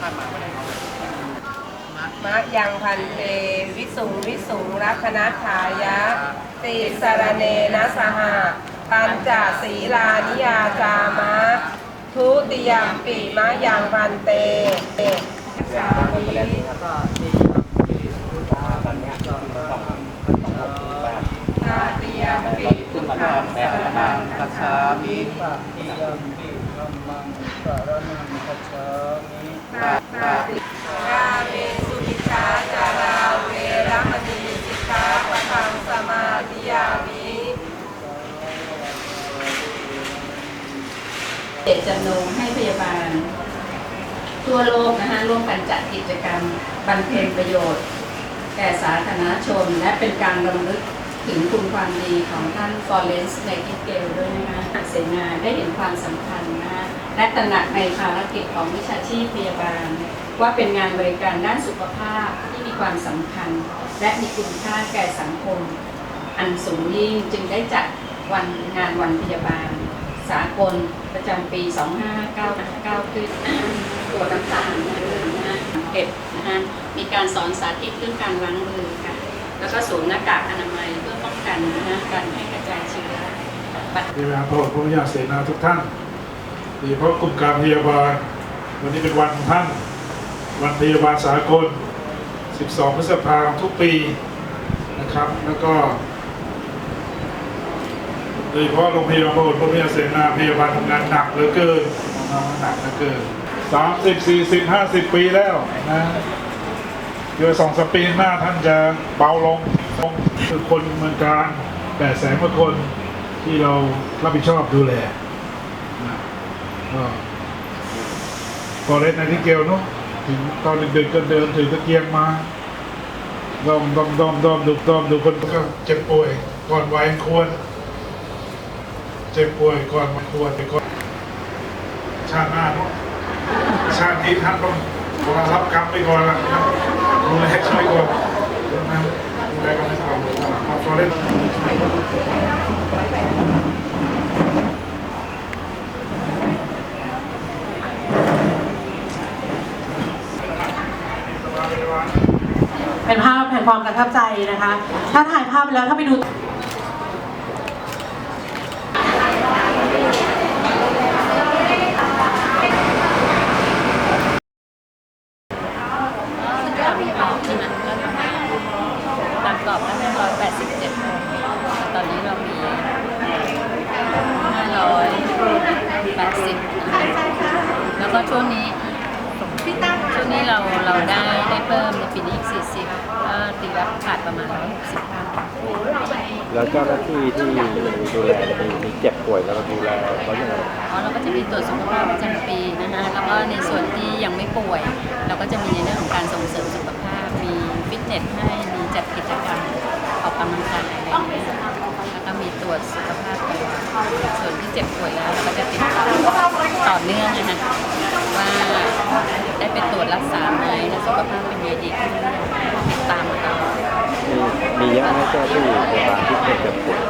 ผ่านมาไม่ได้เขามะยังพันเตวิสุงวิสุงรักขณทายะ ติสารเนนะสหะปัญจศีลานิยาจามะ ทุติยมปีมะยังพันเตสามีแล้วก็ที่ที่ตอนนี้ก็มีสองสองแปดตาติยมปีขึ้นมาแล้วแปดนังคัจฉามิติยัมปิ ธัมมังสรนังคัจฉามิตาตาติกาเมสุมิชาจาราเวรมณีสิกขาปะทังสมาธิยามิเจตจำนงให้พยาบาล ทั่วโลกนะคะร่วมกันจัดกิจกรรมบรรเพ็ญประโยชน์ แก่สาธารณชนและเป็นการรำลึก ถึงคุณความดีของท่านฟอเรนซ์ในทิเกลด้วยนะคะเสนาได้เห็นความสำคัญนะคะและตระหนักในภารกิจของวิชาชีพพยาบาล ว่าเป็นงานบริการด้านสุขภาพที่มีความสำคัญ และมีคุณค่าแก่สังคม อันสูงยิ่งจึงได้จัดวันงานวันพยาบาล สากลประจำปี 2559ขึ้นตรวจน้ำตาลนะเก็บนะฮะมีการสอนสาธิตเรื่องการล้างมือค่ะ แล้วก็สวมหน้ากากอนามัยเพื่อป้องกันนะการให้กระจายเชื้อบัตรพยาบาลพระพุทธญาเสนาทุกท่านโดยเฉพาะกลุ่มการพยาบาล วันนี้เป็นวันของท่าน วันพยาบาลสากล 12 พฤษภาคมทุกปีนะครับ แล้วก็โดยเฉพาะโรงพยาบาลพระพุทธญาเสนาพยาบาลทำงานหนักเหลือเกินทำงานหนักเหลือเกิน 30 40 50 ปีแล้วนะ เดี๋ยวสองสปีหน้าท่านจะเบาลงลงคือคนเมืองการแปดแสนกว่าคนที่เรารับผิดชอบดูแลนะก็พอเล่นในที่เกลเนาะถึงตอนเดึกๆก็เดินถือตะเกียงมาดอมดอมดอมดอมดูดอมดูคนก็เจ็บป่วยก่อนวัยควร เจ็บป่วยก่อนวัยควรไปก่อนชาติหน้าเนาะชาตินี้ท่านต้อง ขอรับกรรมไปก่อนละนะดูแลช่วยก่อนนะดูแลกันให้ก่อนครับพอเล่นเป็นภาพแห่งความประทับใจนะคะ ถ้าถ่ายภาพไปแล้วถ้าไปดู บางกรอบนั้นร้อยแปดสิบเจ็ดตอนนี้เรามีห้าร้อยแปดสิบแล้วก็ช่วงนี้ช่วงนี้ เราเราได้ได้เพิ่มในปีนี้อีกสี่สิบก็ตีว่าขาดประมาณร้อยหกสิบคันแล้วเจ้าหน้าที่ที่ดูแลเนี่ยมีมีเจ็บป่วยแล้วเราดูแลเขายังไงอ๋อเราก็จะมีตรวจสุขภาพประจำปีนะคะแล้วก็ในส่วนที่ยังไม่ป่วย เราก็จะมีในเรื่องของการส่งเสริมสุขภาพ มีฟิตเนสให้มีจัดกิจกรรมออกกำลังกายอะไรอย่างเงี้ยแล้วก็มีตรวจสุขภาพตัวส่วนที่เจ็บป่วยแล้วเราก็จะติดตามต่อเนื่องนะคะว่า ได้ไปตรวจรักษาไหมและสุขภาพเป็นยังไงดีขึ้นตามมาตลอด มีมีเยอะไหมเจ้าที่พยาบาลที่เคยเจ็บป่วย